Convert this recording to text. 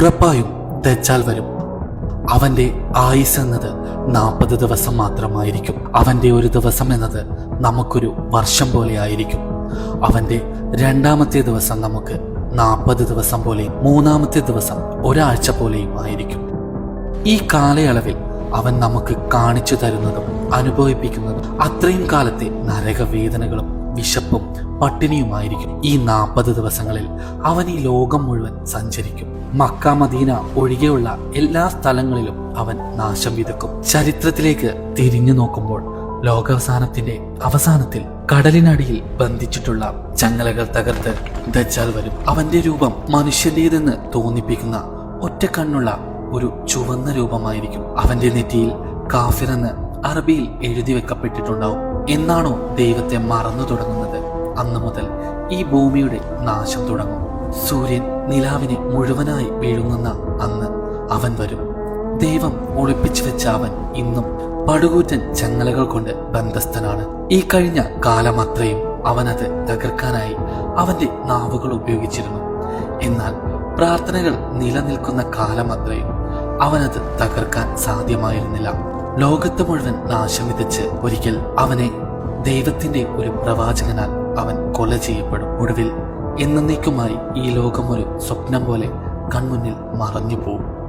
ഉറപ്പായും ദജ്ജാൽ വരും. അവന്റെ ആയുസ് എന്നത് നാൽപ്പത് ദിവസം മാത്രമായിരിക്കും. അവന്റെ ഒരു ദിവസം എന്നത് നമുക്കൊരു വർഷം പോലെ ആയിരിക്കും. അവന്റെ രണ്ടാമത്തെ ദിവസം നമുക്ക് നാൽപ്പത് ദിവസം പോലെയും മൂന്നാമത്തെ ദിവസം ഒരാഴ്ച പോലെയും ആയിരിക്കും. ഈ കാലയളവിൽ അവൻ നമുക്ക് കാണിച്ചു തരുന്നതും അനുഭവിപ്പിക്കുന്നതും അത്രയും കാലത്തെ നരകവേദനകളും വിശപ്പും പട്ടിണിയുമായിരിക്കും. ഈ നാൽപ്പത് ദിവസങ്ങളിൽ അവൻ ഈ ലോകം മുഴുവൻ സഞ്ചരിക്കും. മക്ക മദീന ഒഴികെയുള്ള എല്ലാ സ്ഥലങ്ങളിലും അവൻ നാശം വിതക്കും. ചരിത്രത്തിലേക്ക് തിരിഞ്ഞു നോക്കുമ്പോൾ ലോകാവസാനത്തിന്റെ അവസാനത്തിൽ കടലിനടിയിൽ ബന്ധിച്ചിട്ടുള്ള ചങ്ങലകൾ തകർത്ത് ദജാൽ വരും. അവന്റെ രൂപം മനുഷ്യന്റേതെന്ന് തോന്നിപ്പിക്കുന്ന ഒറ്റ കണ്ണുള്ള ഒരു ചുവന്ന രൂപമായിരിക്കും. അവന്റെ നെറ്റിയിൽ കാഫിർ എന്ന് അറബിയിൽ എഴുതി വെക്കപ്പെട്ടിട്ടുണ്ടാവും. എന്നാണോ ദൈവത്തെ മറന്നു തുടങ്ങുന്നത്? അന്നു മുതൽ ഈ ഭൂമിയുടെ നാശം തുടങ്ങും. സൂര്യൻ നിലാവിനെ മുഴുവനായി വീഴുന്ന അന്ന് അവൻ വരും. ദൈവം ഒളിപ്പിച്ചു വെച്ച അവൻ ഇന്നും പടുകൂറ്റൻ ചങ്ങലകൾ കൊണ്ട് ബന്ധസ്ഥനാണ്. ഈ കഴിഞ്ഞ കാലമത്രയും അവനത് തകർക്കാനായി അവന്റെ നാവുകൾ ഉപയോഗിച്ചിരുന്നു. എന്നാൽ പ്രാർത്ഥനകൾ നിലനിൽക്കുന്ന കാലമത്രയും അവനത് തകർക്കാൻ സാധ്യമായിരുന്നില്ല. ലോകത്ത് മുഴുവൻ നാശം വിതച്ച് ഒരിക്കൽ അവനെ ദൈവത്തിന്റെ ഒരു പ്രവാചകനാൽ അവൻ കൊല ചെയ്യപ്പെടും. ഒടുവിൽ എന്നേക്കുമായി ഈ ലോകമൊരു സ്വപ്നം പോലെ കൺമുന്നിൽ മറഞ്ഞു പോകും